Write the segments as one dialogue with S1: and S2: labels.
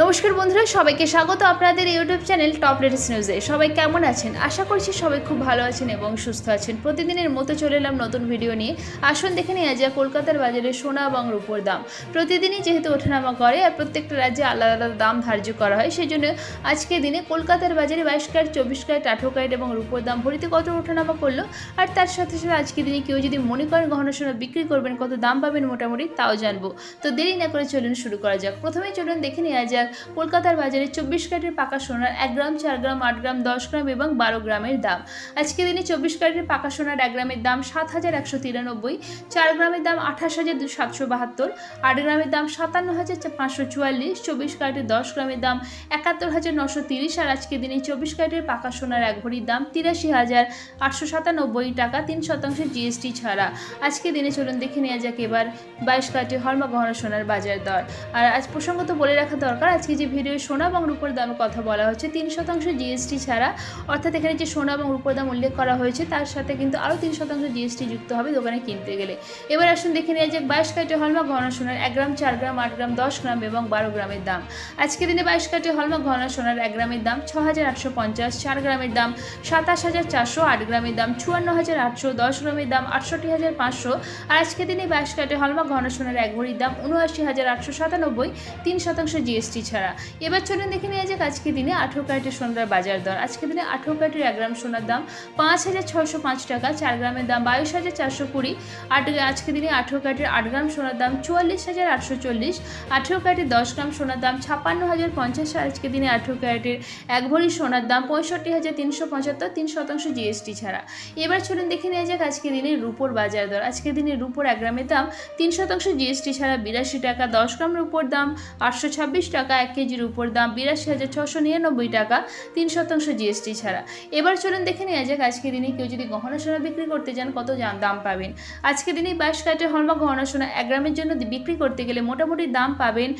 S1: নমস্কার বন্ধুরা, সবাইকে স্বাগত আপনাদের ইউটিউব চ্যানেল টপ লেটেস্ট নিউজে। সবাই কেমন আছেন? আশা করছি সবাই খুব ভালো আছেন এবং সুস্থ আছেন। প্রতিদিনের মতো চলে এলাম নতুন ভিডিও নিয়ে। আসুন দেখে নিয়ে যা কলকাতার বাজারে সোনা এবং রূপোর দাম। প্রতিদিনই যেহেতু ওঠানামা করে আর প্রত্যেকটা রাজ্যে আলাদা আলাদা দাম ধার্য করা হয় সেই জন্য আজকে দিনে কলকাতার বাজারে বাইশ ক্যারেট, চব্বিশ ক্যারেট, আঠেরো ক্যারেট এবং রূপোর দাম ভরিতে কত ওঠানামা করল? আর তার সাথে সাথে আজকে দিনে কেউ যদি মনে করেন গহনা সোনা বিক্রি করবেন, কত দাম পাবেন মোটামুটি, তাও জানব। তো দেরি না করে চলুন শুরু করা যাক। প্রথমেই চলুন দেখে নেওয়া যাক কলকাতার বাজারে চব্বিশ ক্যারেটের পাকা সোনার এক গ্রাম, চার গ্রাম, আট গ্রাম, দশ গ্রাম এবং বারো গ্রামের দাম। আজকে দিনে চব্বিশ ক্যারেটের পাকা সোনার এক গ্রামের দাম সাত হাজার একশো তিরানব্বই, চার গ্রামের দাম আঠাশ হাজার সাতশো বাহাত্তর, আট গ্রামের দাম সাতান্ন হাজার পাঁচশো চুয়াল্লিশ, চব্বিশ ক্যারেটের দশ গ্রামের দাম একাত্তর হাজার নশো তিরিশ, আর আজকে দিনে চব্বিশ ক্যারেটের পাকা সোনার এক ভরির দাম তিরাশি হাজার আটশো সাতানব্বই টাকা, তিন শতাংশের জিএসটি ছাড়া। আজকে দিনে চলুন দেখে নেওয়া যাক এবার বাইশ কাটে হলমা গহনা সোনার বাজার দর। আর আজ প্রসঙ্গত বলে রাখা দরকার আজকে যে ভিডিও সোনা এবং রূপোর দামের কথা বলা হচ্ছে, তিন শতাংশ জিএসটি ছাড়া, অর্থাৎ এখানে যে সোনা এবং রূপোর দাম উল্লেখ করা হয়েছে, তার সাথে কিন্তু আরও তিন শতাংশ জিএসটি যুক্ত হবে দোকানে কিনতে গেলে। এবার আসুন দেখে নেওয়া যাক বাইশ কাটে হলমা গহনা সোনার এক গ্রাম, চার গ্রাম, আট গ্রাম, দশ গ্রাম এবং বারো গ্রামের দাম। আজকে দিনে বাইশ কাটে হলমা গহনা সোনার এক গ্রামের দাম ছ হাজার আটশো পঞ্চাশ, চার গ্রামের দাম সাতাশ হাজার চারশো, আট গ্রামের দাম চুয়ান্ন হাজার আটশো দশ গ্রামের দাম আটষট্টি হাজার পাঁচশো। আর আজকে দিনে বাইশ কাটে হলমা গহনা সোনার এক ভরির দাম উনআশি হাজার আটশো সাতানব্বই, তিন শতাংশ জিএসটি ছাড়া এবার চলুন দেখে নেওয়া যাক আজকে দিনে আঠেরো ক্যারেটের সোনার বাজার দর। আজকে দিনে আঠেরো ক্যারেটের এক গ্রাম সোনার দাম পাঁচ হাজার ছশো পাঁচ টাকা, চার গ্রামের দাম বাইশ হাজার চারশো কুড়ি। আট আজকে দিনে আঠেরো ক্যারেটের আট গ্রাম সোনার দাম চুয়াল্লিশ হাজার আটশো চল্লিশ। আঠেরো ক্যারেটের দশ গ্রাম সোনার দাম ছাপ্পান্ন হাজার পঞ্চাশ। আজকে দিনে আঠেরো ক্যারেটের এক ভরি সোনার দাম পঁয়ষট্টি হাজার তিনশো পঁচাত্তর, তিন শতাংশ জিএসটি ছাড়া। এবার চলুন দেখে নেওয়া যাক আজকে দিনে রুপোর বাজার দর। আজকে দিনে রুপোর এক গ্রামের দাম তিন শতাংশ জিএসটি ছাড়া বিরাশি টাকা, দশ গ্রাম রুপোর দাম আটশো ছাব্বিশ টাকা। এক কেজির উপর দাম বিরাশি হাজার ছশো নিরানব্বই টাকা, তিন শতাংশ জিএসটি ছাড়া। এবার চলুন দেখে নেওয়া যাক আজকে দিনে কেউ যদি গহনা সোনা বিক্রি করতে যান, কত দাম পাবেন? আজকে দিনে বাইশ কাটের হলমা গহনা সোনা এক গ্রামের জন্য বিক্রি করতে গেলে মোটামুটি দাম পাবেন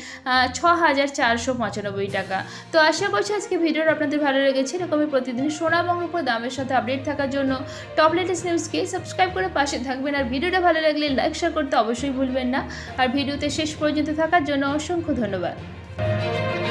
S1: ছ হাজার চারশো পঁচানব্বই টাকা। তো আশা করছি আজকে ভিডিওটা আপনাদের ভালো লেগেছে। এরকমই প্রতিদিন সোনা এবং উপর দামের সাথে আপডেট থাকার জন্য টপ লেটেস্ট নিউজকে সাবস্ক্রাইব করে পাশে থাকবেন। আর ভিডিওটা ভালো লাগলে লাইক, শেয়ার করতে অবশ্যই ভুলবেন না। আর ভিডিওতে শেষ পর্যন্ত থাকার জন্য অসংখ্য ধন্যবাদ। Música